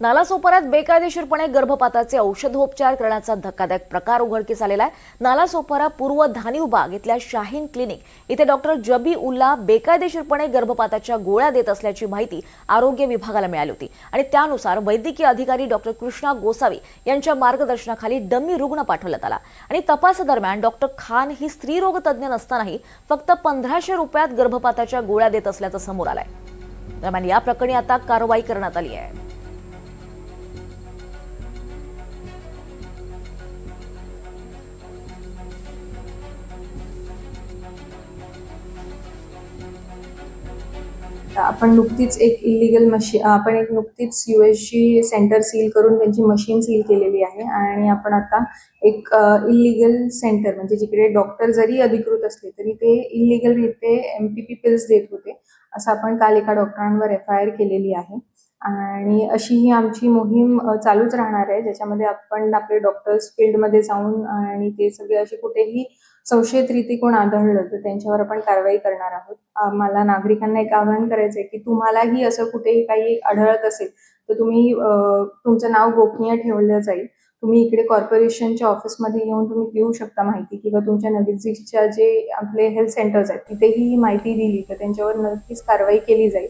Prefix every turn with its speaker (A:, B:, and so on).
A: नालासोपाऱ्यात बेकायदेशीरपणे गर्भपाताचे औषधोपचार करण्याचा धक्कादायक प्रकार उघडकीस आलेला आहे. नालासोपारा पूर्व धानीव बाग इथल्या शाहीन क्लिनिक. इथे डॉक्टर जबी उल्ला बेकायदेशीरपणे गर्भपाताच्या गोळ्या देत असल्याची माहिती आरोग्य विभागाला मिळाली होती. आणि त्यानुसार वैद्यकीय अधिकारी डॉक्टर कृष्णा गोसावी यांच्या मार्गदर्शनाखाली डमी रुग्ण पाठवण्यात आला. आणि तपासादरम्यान डॉक्टर खान ही स्त्रीरोग तज्ज्ञ नसतानाही फक्त पंधराशे रुपयात गर्भपाताच्या गोळ्या देत असल्याचं समोर आलंय. दरम्यान या प्रकरणी आता कारवाई करण्यात आली आहे.
B: आपण नुकतीच एक इलिगल मशीन आपण एक नुकतीच ची सेंटर सील करून त्यांची मशीन सील केलेली आहे. आणि आपण आता एक इलिगल सेंटर म्हणजे जिकडे डॉक्टर जरी अधिकृत असले तरी ते इलिगल रीते एम पी पी पिल्स देत होते. असं आपण काल एका डॉक्टरांवर एफ आय आर केलेली आहे. आणि अशी ही आमची मोहीम चालूच राहणार आहे ज्याच्यामध्ये आपण आपले डॉक्टर्स फील्डमध्ये जाऊन आणि ते सगळे असे कुठेही संशयित रीती कोण आढळलं तर त्यांच्यावर आपण कारवाई करणार आहोत. मला नागरिकांना एक आवाहन करायचं आहे की तुम्हालाही असं कुठेही काही आढळत असेल तर तुम्ही तुमचं नाव गोपनीय ठेवलं जाईल. तुम्ही इकडे कॉर्पोरेशनच्या ऑफिसमध्ये येऊन तुम्ही देऊ शकता माहिती किंवा तुमच्या नजीकच्या जे आपले हेल्थ सेंटर्स आहेत तिथेही ही माहिती दिली तर त्यांच्यावर नक्कीच कारवाई केली जाईल.